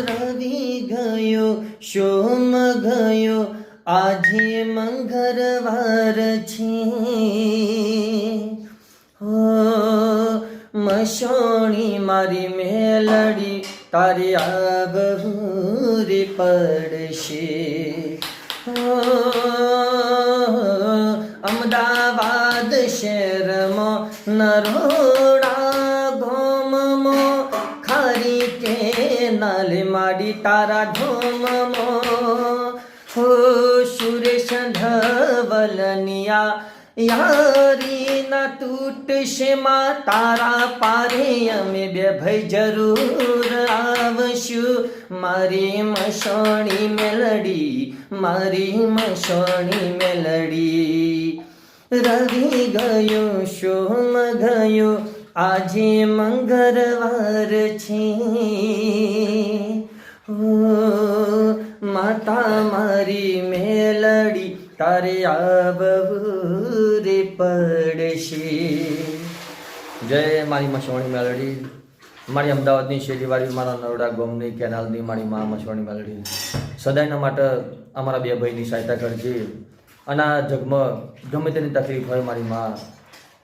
રવિ ગયો શોમ ગયો આજે મંગળવાર છે. મસોણી મારી મેલડી તારી આવરી પડશે. ઓ નરોડા ગોમમાં ખરી કે નાલે માડી તારા ધોમમો. હો સુરેશ ધવલનિયા, યારી ના તૂટશે માં તારા પારે. અમે બે ભાઈ જરૂર આવશું. મારી મસોણી મેલડી, મારી મસોણી મેલડી. રવિ ગયો સોમ ગયો આજે મંગળવાર છે. માતા મારી મેલડી, તારે આવવું રે પડશે. જય મારી મસવાણી મેલડી. મારી અમદાવાદની શેરીવાળી મારા નરોડા ગોમની કેનાલની મારી મા મસવાણી મેલડી. સદાયના માટે અમારા બે ભાઈની સહાયતા કરજે. અને આ જગમાં ગમે તેની તકલીફ હોય મારી મા,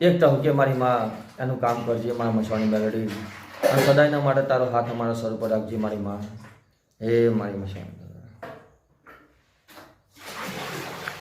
એક ટહુકે મારી માં એનું કામ કરજે, મારા મછવાની મેલડી. અને સદાયના માટે તારો હાથ અમારા સર પર રાખજે મારી માં. હે મારી મસવાણી.